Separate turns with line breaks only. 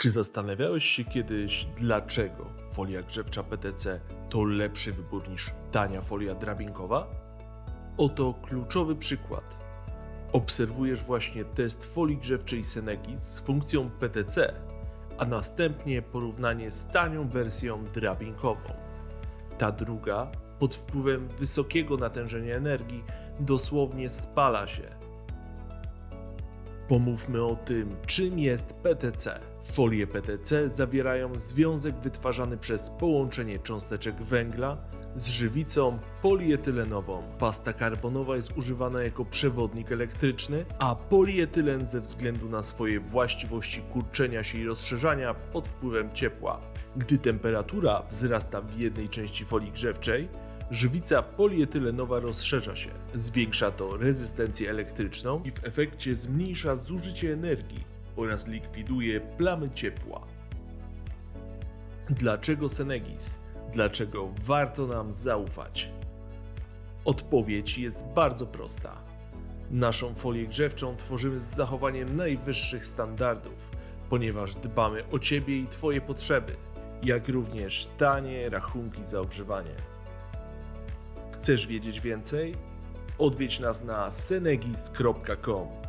Czy zastanawiałeś się kiedyś, dlaczego folia grzewcza PTC to lepszy wybór niż tania folia drabinkowa? Oto kluczowy przykład. Obserwujesz właśnie test folii grzewczej Senegis z funkcją PTC, a następnie porównanie z tanią wersją drabinkową. Ta druga, pod wpływem wysokiego natężenia energii, dosłownie spala się. Pomówmy o tym, czym jest PTC. Folie PTC zawierają związek wytwarzany przez połączenie cząsteczek węgla z żywicą polietylenową. Pasta karbonowa jest używana jako przewodnik elektryczny, a polietylen ze względu na swoje właściwości kurczenia się i rozszerzania pod wpływem ciepła. Gdy temperatura wzrasta w jednej części folii grzewczej, Żywica polietylenowa rozszerza się, zwiększa to rezystencję elektryczną i w efekcie zmniejsza zużycie energii oraz likwiduje plamy ciepła. Dlaczego Senegis? Dlaczego warto nam zaufać? Odpowiedź jest bardzo prosta. Naszą folię grzewczą tworzymy z zachowaniem najwyższych standardów, ponieważ dbamy o Ciebie i Twoje potrzeby, jak również tanie rachunki za ogrzewanie. Chcesz wiedzieć więcej? Odwiedź nas na senegis.com.